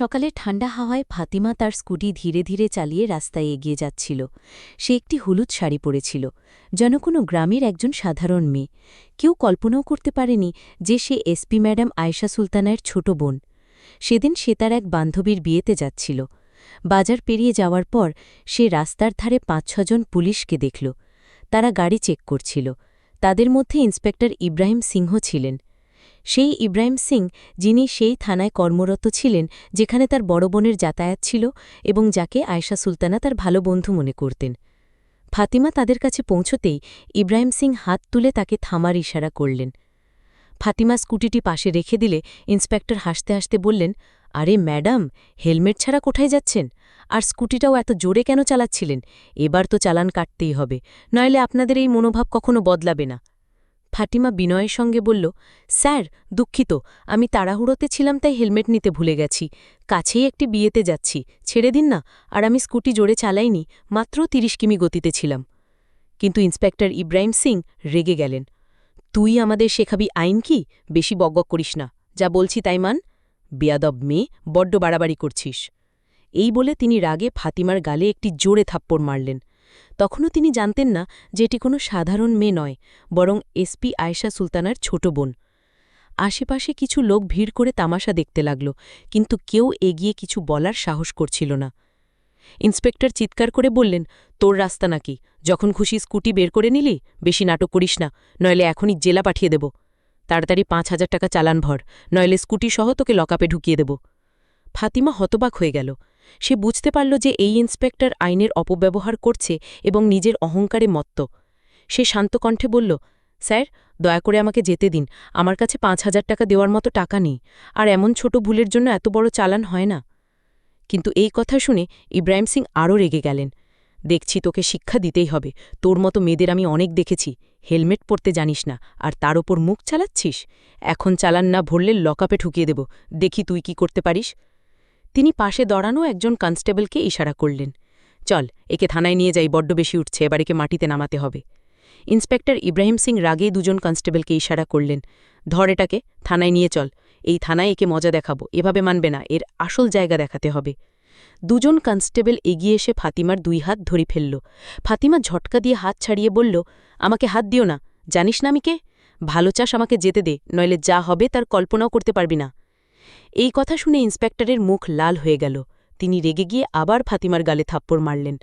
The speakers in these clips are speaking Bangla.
সকালে ঠান্ডা হাওয়ায় ফাতিমা তার স্কুটি ধীরে ধীরে চালিয়ে রাস্তায় এগিয়ে যাচ্ছিল। সে একটি হলুদ শাড়ি পরেছিল, যেন কোনো গ্রামের একজন সাধারণ মেয়ে। কেউ কল্পনাও করতে পারেনি যে সে এসপি ম্যাডাম আয়েশা সুলতানায়ের ছোট বোন। সেদিন সে তার এক বান্ধবীর বিয়েতে যাচ্ছিল। বাজার পেরিয়ে যাওয়ার পর সে রাস্তার ধারে পাঁচ ছজন পুলিশকে দেখল। তারা গাড়ি চেক করছিল। তাদের মধ্যে ইন্সপেক্টর ইব্রাহিম সিংহ ছিলেন। সেই ইব্রাহিম সিং যিনি সেই থানায় কর্মরত ছিলেন, যেখানে তার বড় বোনের যাতায়াত ছিল এবং যাকে আয়শা সুলতানা তার ভালো বন্ধু মনে করতেন। ফাতিমা তাদের কাছে পৌঁছতেই ইব্রাহিম সিং হাত তুলে তাকে থামার ইশারা করলেন। ফাতিমা স্কুটিটি পাশে রেখে দিলে ইন্সপেক্টর হাসতে হাসতে বললেন, আরে ম্যাডাম, হেলমেট ছাড়া কোথায় যাচ্ছেন? আর স্কুটিটাও এত জোরে কেন চালাচ্ছিলেন? এবার তো চালান কাটতেই হবে। নইলে আপনাদের এই মনোভাব কখনো বদলাবে না। ফাটিমা বিনয়ের সঙ্গে বলল, স্যার, দুঃখিত, আমি তাড়াহুড়োতে ছিলাম তাই হেলমেট নিতে ভুলে গেছি। কাছেই একটি বিয়েতে যাচ্ছি, ছেড়ে দিন না, আর আমি স্কুটি জোরে চালাইনি, মাত্র তিরিশ কিমি গতিতে ছিলাম। কিন্তু ইন্সপেক্টর ইব্রাহিম সিং রেগে গেলেন, তুই আমাদের শেখাবি আইন কি? বেশি বকবক করিস না, যা বলছি তাই মান। বেয়াদব মেয়ে, বড্ড বাড়াবাড়ি করছিস। এই বলে তিনি রাগে ফাতিমার গালে একটি জোরে থাপ্পড় মারলেন। তখনও তিনি জানতেন না যে এটি কোনো সাধারণ মেয়ে নয়, বরং এসপি আয়েশা সুলতানার ছোট বোন। আশেপাশে কিছু লোক ভিড় করে তামাশা দেখতে লাগল, কিন্তু কেউ এগিয়ে কিছু বলার সাহস করছিল না। ইন্সপেক্টর চিৎকার করে বললেন, তোর রাস্তা নাকি? যখন খুশি স্কুটি বের করে নিলি, বেশি নাটক করিস না, নইলে এখনই জেলা পাঠিয়ে দেব। তাড়াতাড়ি পাঁচ হাজার টাকা চালান ভর, নইলে স্কুটি সহ তোকে লকআপে ঢুকিয়ে দেব। ফাতিমা হতবাক হয়ে গেল। সে বুঝতে পারল যে এই ইন্সপেক্টর আইনের অপব্যবহার করছে এবং নিজের অহংকারে মত্ত। সে শান্ত কণ্ঠে বলল, স্যার, দয়া করে আমাকে যেতে দিন। আমার কাছে পাঁচ হাজার টাকা দেওয়ার মতো টাকা নেই। আর এমন ছোট ভুলের জন্য এত বড় চালান হয় না কিন্তু এই কথা শুনে ইব্রাহিম সিং আরও রেগে গেলেন। দেখছি তোকে শিক্ষা দিতেই হবে। তোর মতো মেয়েদের আমি অনেক দেখেছি। হেলমেট পরতে জানিস না। আর তার ওপর মুখ চালাচ্ছিস? এখন চালান না ভরলে লকআপে ঠুকিয়ে দেব। দেখি তুই কি করতে পারিস? তিনি পাশে দাঁড়ানো একজন কনস্টেবলকে ইশারা করলেন। চল, একে থানায় নিয়ে যাই, বড্ড বেশি উঠছে, এবার একে মাটিতে নামাতে হবে। ইন্সপেক্টর ইব্রাহিম সিং রাগে দুজন কনস্টেবলকে ইশারা করলেন। ধর এটাকে, থানায় নিয়ে চল, এই থানায় একে মজা দেখাবো, এভাবে মানবে না, এর আসল জায়গা দেখাতে হবে। দুজন কনস্টেবল এগিয়ে এসে ফাতিমার দুই হাত ধরি ফেলল। ফাতিমা ঝটকা দিয়ে হাত ছাড়িয়ে বলল, আমাকে হাত দিও না, জানিস না আমি কে? ভালো চাষ আমাকে যেতে দে, নইলে যা হবে তার কল্পনাও করতে পারবি না। এই কথা শুনে ইন্সপেক্টরের মুখ লাল হয়ে গেল। তিনি রেগে গিয়ে আবার ফাতিমার গালে থাপ্পড় মারলেন।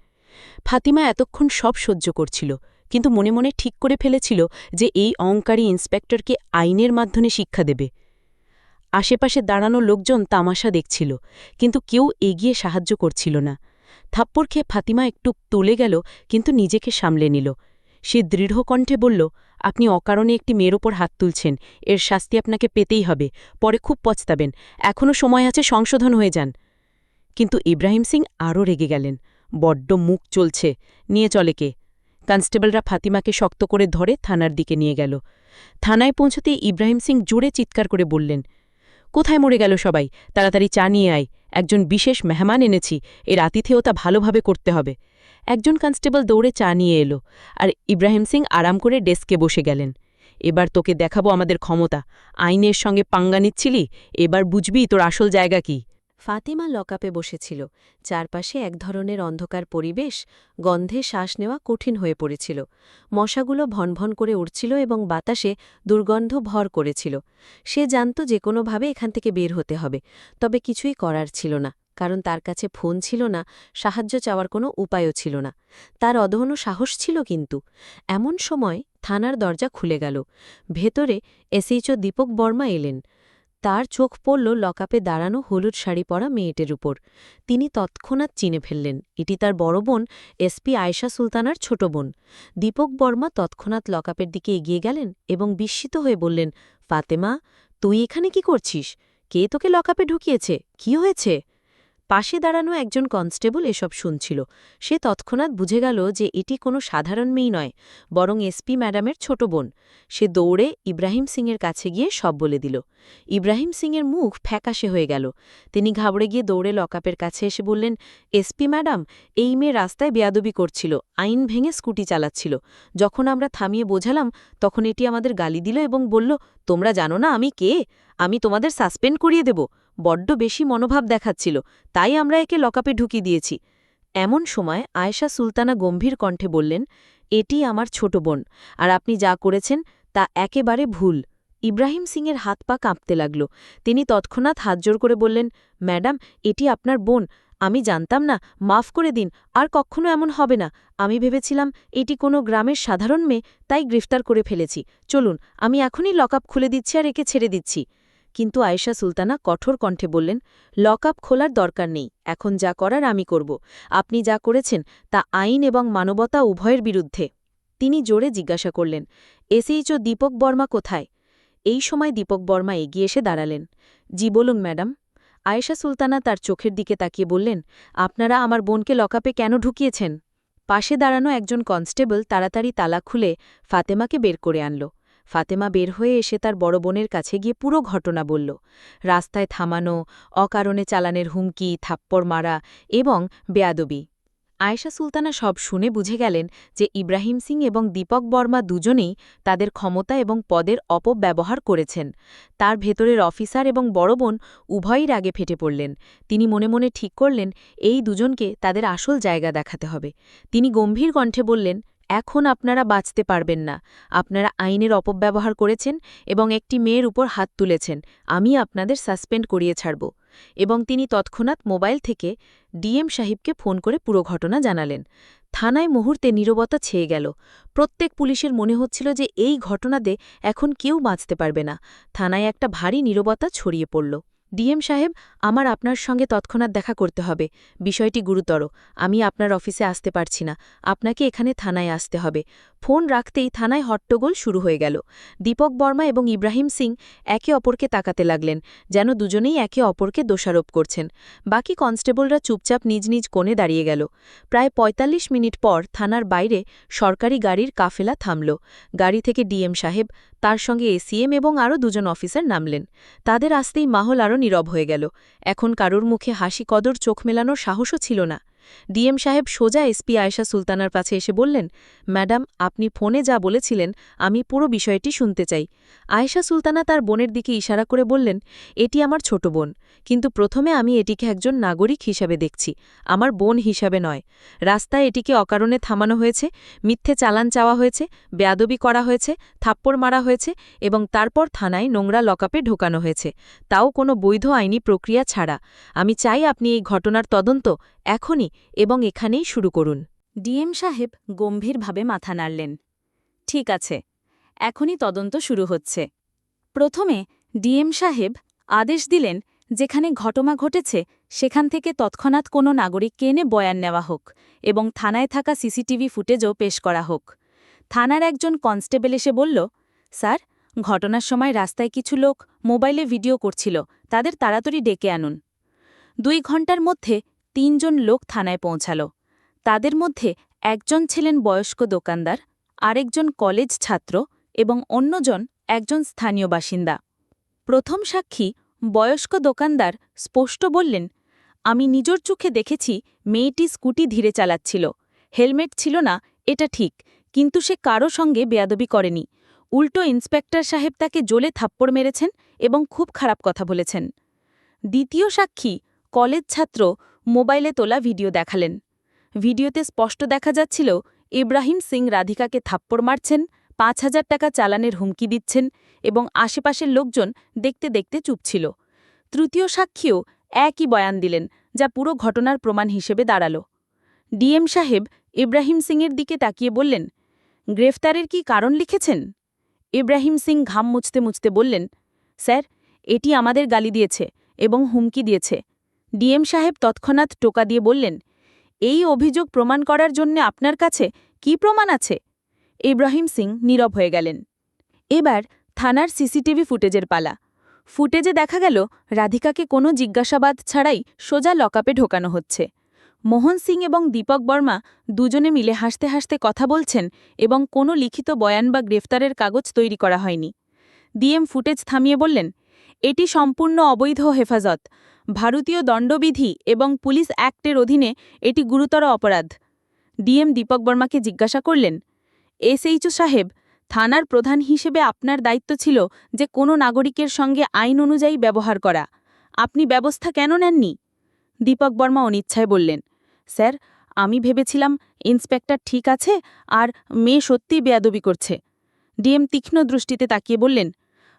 ফাতিমা এতক্ষণ সব সহ্য করছিল, কিন্তু মনে মনে ঠিক করে ফেলেছিল যে এই অহংকারী ইন্সপেক্টরকে আইনের মাধ্যমে শিক্ষা দেবে। আশেপাশে দাঁড়ানো লোকজন তামাশা দেখছিল, কিন্তু কেউ এগিয়ে সাহায্য করছিল না। থাপ্পড় খেয়ে ফাতিমা একটু তুলে গেল, কিন্তু নিজেকে সামলে নিল। সে দৃঢ় কণ্ঠে বলল, আপনি অকারণে একটি মেয়ের ওপর হাত তুলছেন। এর শাস্তি আপনাকে পেতেই হবে। পরে খুব পচতাবেন এখনও সময় আছে, সংশোধন হয়ে যান। কিন্তু ইব্রাহিম সিং আরও রেগে গেলেন। বড্ড মুখ চলছে। নিয়ে চলে কে? কনস্টেবলরা ফাতিমাকে শক্ত করে ধরে থানার দিকে নিয়ে গেল। থানায় পৌঁছতে ইব্রাহিম সিং জোরে চিৎকার করে বললেন, কোথায় মরে গেল সবাই? তাড়াতাড়ি চা নিয়ে আয়। একজন বিশেষ মেহমান এনেছি। এর আতিথেয়তা ভালোভাবে করতে হবে। একজন কনস্টেবল দৌড়ে চা নিয়ে এলো আর ইব্রাহিম সিং আরাম করে ডেস্কে বসে গেলেন। এবার তোকে দেখাবো আমাদের ক্ষমতা। আইনের সঙ্গে পাঙ্গা নিচ্ছিলি? এবার বুঝবি তোর আসল জায়গা কি? ফাতিমা লকআপে বসেছিল। চারপাশে এক ধরনের অন্ধকার পরিবেশ, গন্ধে শ্বাস নেওয়া কঠিন হয়ে পড়েছিল। মশাগুলো ভনভন করে উড়ছিল এবং বাতাসে দুর্গন্ধ ভর করেছিল। সে জানত যে কোনোভাবে এখান থেকে বের হতে হবে, তবে কিছুই করার ছিল না। কারণ তার কাছে ফোন ছিল না, সাহায্য চাওয়ার কোনো উপায়ও ছিল না। তার অদহন সাহস ছিল কিন্তু। এমন সময় থানার দরজা খুলে গেল। ভেতরে এসএইচও দীপক বর্মা এলেন। তার চোখ পড়ল লকআপে দাঁড়ানো হলুদ শাড়ি পরা মেয়েটের উপর। তিনি তৎক্ষণাৎ চিনে ফেললেন, এটি তার বড় বোন, এসপি আয়শা সুলতানার ছোট বোন। দীপক বর্মা তৎক্ষণাৎ লকআপের দিকে এগিয়ে গেলেন এবং বিস্মিত হয়ে বললেন, ফাতেমা, তুই এখানে কি করছিস? কে তোকে লকআপে ঢুকিয়েছে? কি হয়েছে? পাশে দাঁড়ানো একজন কনস্টেবল এসব শুনছিল। সে তৎক্ষণাৎ বুঝে গেল যে এটি কোনো সাধারণ মেয়ে নয়, বরং এসপি ম্যাডামের ছোট বোন। সে দৌড়ে ইব্রাহিম সিংয়ের কাছে গিয়ে সব বলে দিল। ইব্রাহিম সিংয়ের মুখ ফ্যাকাশে হয়ে গেল। তিনি ঘাবড়ে গিয়ে দৌড়ে লকআপের কাছে এসে বললেন এসপি ম্যাডাম, এই মেয়ে রাস্তায় বেয়াদবি করছিল, আইন ভেঙে স্কুটি চালাচ্ছিল। যখন আমরা থামিয়ে বোঝালাম, তখন এটি আমাদের গালি দিল এবং বলল, তোমরা জানো না আমি কে? আমি তোমাদের সাসপেন্ড করিয়ে দেব। বড্ড বেশি মনোভাব দেখাচ্ছিল, তাই আমরা একে লকআপে ঢুকিয়ে দিয়েছি। এমন সময় আয়েশা সুলতানা গম্ভীর কণ্ঠে বললেন, এটি আমার ছোট বোন, আর আপনি যা করেছেন তা একেবারে ভুল। ইব্রাহিম সিংয়ের হাত পা কাঁপতে লাগল। তিনি তৎক্ষণাৎ হাত জোর করে বললেন, ম্যাডাম, এটি আপনার বোন, আমি জানতাম না, মাফ করে দিন, আর কখনো এমন হবে না। আমি ভেবেছিলাম এটি কোনো গ্রামের সাধারণ মেয়ে, তাই গ্রেফতার করে ফেলেছি। চলুন, আমি এখনই লকআপ খুলে দিচ্ছি আর একে ছেড়ে দিচ্ছি। কিন্তু আয়েশা সুলতানা কঠোর কণ্ঠে বললেন, লকআপ খোলার দরকার নেই, এখন যা করার আমি করব। আপনি যা করেছেন, তা আইন এবং মানবতা উভয়ের বিরুদ্ধে। তিনি জোরে জিজ্ঞাসা করলেন, এসএইচও দীপক বর্মা কোথায়? এই সময় দীপক বর্মা এগিয়ে এসে দাঁড়ালেন। জি, বলুন ম্যাডাম। আয়েশা সুলতানা তার চোখের দিকে তাকিয়ে বললেন, আপনারা আমার বোনকে লকআপে কেন ঢুকিয়েছেন? পাশে দাঁড়ানো একজন কনস্টেবল তাড়াতাড়ি তালা খুলে ফাতেমাকে বের করে আনল। ফাতেমা বের হয়ে এসে তার বড় বোনের কাছে গিয়ে পুরো ঘটনা বলল। রাস্তায় থামানো, অকারণে চালানের হুমকি, থাপ্পড় মারা এবং বেয়াদবি। আয়েশা সুলতানা সব শুনে বুঝে গেলেন যে ইব্রাহিম সিং এবং দীপক বর্মা দুজনেই তাদের ক্ষমতা এবং পদের অপব্যবহার করেছেন। তার ভেতরের অফিসার এবং বড় বোন উভয়ই রাগে ফেটে পড়লেন। তিনি মনে মনে ঠিক করলেন, এই দুজনকে তাদের আসল জায়গা দেখাতে হবে। তিনি গম্ভীর কণ্ঠে বললেন এখন আপনারা বাঁচতে পারবেন না। আপনারা আইনের অপব্যবহার করেছেন এবং একটি মেয়ের উপর হাত তুলেছেন। আমি আপনাদের সাসপেন্ড করিয়ে ছাড়ব। এবং তিনি তৎক্ষণাৎ মোবাইল থেকে ডিএম সাহিবকে ফোন করে পুরো ঘটনা জানালেন। থানায় মুহূর্তে নীরবতা ছেয়ে গেল। প্রত্যেক পুলিশের মনে হচ্ছিল যে এই ঘটনাতে এখন কেউ বাঁচতে পারবে না। থানায় একটা ভারী নীরবতা ছড়িয়ে পড়ল। ডিএম সাহেব, আমার আপনার সঙ্গে তৎক্ষণাৎ দেখা করতে হবে। বিষয়টি গুরুতর। আমি আপনার অফিসে আসতে পারছি না। আপনাকে এখানে থানায় আসতে হবে। ফোন রাখতেই থানায় হট্টগোল শুরু হয়ে গেল। দীপক বর্মা এবং ইব্রাহিম সিং একে অপরকে তাকাতে লাগলেন, যেন দুজনেই একে অপরকে দোষারোপ করছেন। বাকি কনস্টেবলরা চুপচাপ নিজ নিজ কোণে দাঁড়িয়ে গেল। প্রায় ৪৫ মিনিট পর থানার বাইরে সরকারি গাড়ির কাফেলা থামল। গাড়ি থেকে ডিএম সাহেব, তার সঙ্গে এসিএম এবং আরও দুজন অফিসার নামলেন। তাদের আসতেই মাহল আরও নীরব হয়ে গেল। এখন কারোর মুখে হাসি কদর চোখ মেলানোর সাহসও ছিল না। ডিএম সাহেব সোজা এসপি আয়েশা সুলতানার কাছে এসে বললেন, ম্যাডাম, আপনি ফোনে যা বলেছিলেন, আমি পুরো বিষয়টি শুনতে চাই। আয়েশা সুলতানা তার বোনের দিকে ইশারা করে বললেন, এটি আমার ছোট বোন, কিন্তু প্রথমে আমি এটিকে একজন নাগরিক হিসাবে দেখছি, আমার বোন হিসাবে নয়। রাস্তায় এটিকে অকারণে থামানো হয়েছে, মিথ্যে চালান চাওয়া হয়েছে, বেয়াদবি করা হয়েছে, থাপ্পড় মারা হয়েছে এবং তারপর থানায় নোংরা লকআপে ঢোকানো হয়েছে। তাও কোনো বৈধ আইনি প্রক্রিয়া ছাড়া। আমি চাই আপনি এই ঘটনার তদন্ত এখনই এবং এখানেই শুরু করুন। ডিএম সাহেব গম্ভীরভাবে মাথা নাড়লেন। ঠিক আছে, এখনই তদন্ত শুরু হচ্ছে। প্রথমে ডিএম সাহেব আদেশ দিলেন, যেখানে ঘটনা ঘটেছে, সেখান থেকে তৎক্ষণাৎ কোনো নাগরিককে এনে বয়ান নেওয়া হোক এবং থানায় থাকা সিসিটিভি ফুটেজও পেশ করা হোক। থানার একজন কনস্টেবল এসে বলল, স্যার, ঘটনার সময় রাস্তায় কিছু লোক মোবাইলে ভিডিও করছিল, তাদের তাড়াতাড়ি ডেকে আনুন। দুই ঘণ্টার মধ্যে তিনজন লোক থানায় পৌঁছাল। তাদের মধ্যে একজন ছিলেন বয়স্ক দোকানদার, আরেকজন কলেজ ছাত্র এবং অন্যজন একজন স্থানীয় বাসিন্দা। প্রথম সাক্ষী বয়স্ক দোকানদার স্পষ্ট বললেন, আমি নিজের চোখে দেখেছি মেয়েটি স্কুটি ধীরে চালাচ্ছিল। হেলমেট ছিল না, এটা ঠিক, কিন্তু সে কারও সঙ্গে বেয়াদবি করেনি। উল্টো ইন্সপেক্টর সাহেব তাকে জোলে থাপ্পড় মেরেছেন এবং খুব খারাপ কথা বলেছেন। দ্বিতীয় সাক্ষী কলেজ ছাত্র মোবাইলে তোলা ভিডিও দেখালেন। ভিডিওতে স্পষ্ট দেখা যাচ্ছিল, ইব্রাহিম সিং রাধিকাকে থাপ্পড় মারছেন, পাঁচ হাজার টাকা চালানের হুমকি দিচ্ছেন এবং আশেপাশের লোকজন দেখতে দেখতে চুপ ছিল। তৃতীয় সাক্ষীও একই বয়ান দিলেন, যা পুরো ঘটনার প্রমাণ হিসেবে দাঁড়াল। ডিএম সাহেব ইব্রাহিম সিংয়ের দিকে তাকিয়ে বললেন, গ্রেফতারের কি কারণ লিখেছেন? ইব্রাহিম সিং ঘাম মুছতে মুছতে বললেন, স্যার, এটি আমাদের গালি দিয়েছে এবং হুমকি দিয়েছে। ডিএম সাহেব তৎক্ষণাৎ টোকা দিয়ে বললেন, এই অভিযোগ প্রমাণ করার জন্য আপনার কাছে কি প্রমাণ আছে? ইব্রাহিম সিং নীরব হয়ে গেলেন। এবার থানার সিসিটিভি ফুটেজের পালা। ফুটেজে দেখা গেল, রাধিকাকে কোনো জিজ্ঞাসাবাদ ছাড়াই সোজা লকআপে ঢোকানো হচ্ছে। মোহন সিং এবং দীপক বর্মা দুজনে মিলে হাসতে হাসতে কথা বলছেন এবং কোনো লিখিত বয়ান বা গ্রেফতারের কাগজ তৈরি করা হয়নি। ডিএম ফুটেজ থামিয়ে বললেন, এটি সম্পূর্ণ অবৈধ হেফাজত। ভারতীয় দণ্ডবিধি এবং পুলিশ অ্যাক্টের অধীনে এটি গুরুতর অপরাধ। ডিএম দীপক বর্মাকে জিজ্ঞাসা করলেন, এসএইচও সাহেব, থানার প্রধান হিসেবে আপনার দায়িত্ব ছিল যে কোনো নাগরিকের সঙ্গে আইন অনুযায়ী ব্যবহার করা। আপনি ব্যবস্থা কেন নেননি? দীপক বর্মা অনিচ্ছায় বললেন, স্যার, আমি ভেবেছিলাম ইন্সপেক্টর ঠিক আছে আর মেয়ে সত্যিই বেয়াদবি করছে। ডিএম তীক্ষ্ণ দৃষ্টিতে তাকিয়ে বললেন,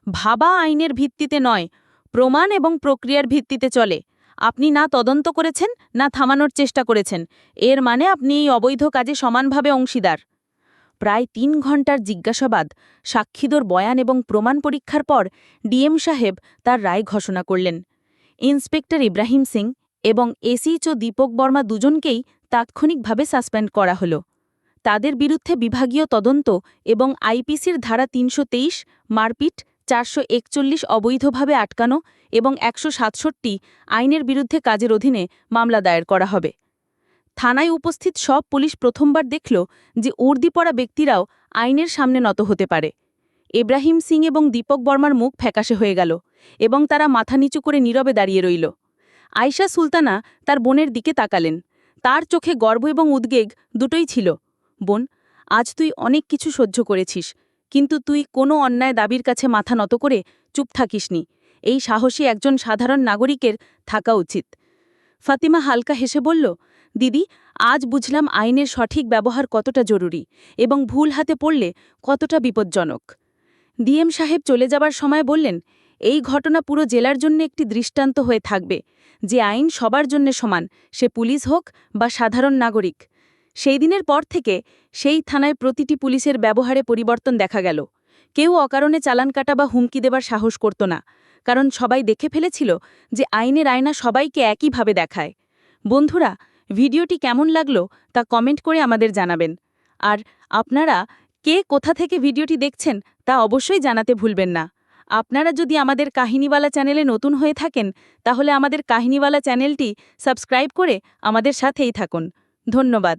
ভাবা আইনের ভিত্তিতে নয় প্রমাণ এবং প্রক্রিয়ার ভিত্তিতে চলে। আপনি না তদন্ত করেছেন, না থামানোর চেষ্টা করেছেন। এর মানে আপনি এই অবৈধ কাজে সমানভাবে অংশীদার। প্রায় তিন ঘণ্টার জিজ্ঞাসাবাদ, সাক্ষীদর বয়ান এবং প্রমাণ পরীক্ষার পর ডিএম সাহেব তার রায় ঘোষণা করলেন। ইন্সপেক্টর ইব্রাহিম সিং এবং এসিচও দীপক বর্মা দুজনকেই তাৎক্ষণিকভাবে সাসপেন্ড করা হল। তাদের বিরুদ্ধে বিভাগীয় তদন্ত এবং আইপিসির ধারা তিনশো তেইশ, মারপিট চারশো একচল্লিশ অবৈধভাবে আটকানো এবং একশো সাতষট্টি আইনের বিরুদ্ধে কাজের অধীনে মামলা দায়ের করা হবে। থানায় উপস্থিত সব পুলিশ প্রথমবার দেখল যে উর্দি পড়া ব্যক্তিরাও আইনের সামনে নত হতে পারে। ইব্রাহিম সিং এবং দীপক বর্মার মুখ ফ্যাকাশে হয়ে গেল এবং তারা মাথা নিচু করে নীরবে দাঁড়িয়ে রইল। আয়শা সুলতানা তার বোনের দিকে তাকালেন। তার চোখে গর্ব এবং উদ্বেগ দুটোই ছিল। বোন, আজ তুই অনেক কিছু সহ্য করেছিস। কিন্তু তুই কোনো অন্যায় দাবির কাছে মাথা নত করে চুপ থাকিসনি। এই সাহসী একজন সাধারণ নাগরিকের থাকা উচিত। ফাতিমা হালকা হেসে বলল, দিদি, আজ বুঝলাম আইনের সঠিক ব্যবহার কতটা জরুরি এবং ভুল হাতে পড়লে কতটা বিপজ্জনক। ডিএম সাহেব চলে যাবার সময় বললেন, এই ঘটনা পুরো জেলার জন্য একটি দৃষ্টান্ত হয়ে থাকবে। যে আইন সবার জন্য সমান, সে পুলিশ হোক বা সাধারণ নাগরিক। সেই দিনের পর থেকে সেই থানায় প্রতিটি পুলিশের ব্যবহারে পরিবর্তন দেখা গেল। কেউ অকারণে চালান কাটা বা হুমকি দেবার সাহস করত না, কারণ সবাই দেখে ফেলেছিল যে আইনের আয়না সবাইকে একইভাবে দেখায়। বন্ধুরা, ভিডিওটি কেমন লাগল তা কমেন্ট করে আমাদের জানাবেন। আর আপনারা কে কোথা থেকে ভিডিওটি দেখছেন তা অবশ্যই জানাতে ভুলবেন না। আপনারা যদি আমাদের কাহিনীওয়ালা চ্যানেলে নতুন হয়ে থাকেন, তাহলে আমাদের কাহিনীওয়ালা চ্যানেলটি সাবস্ক্রাইব করে আমাদের সাথেই থাকুন। ধন্যবাদ।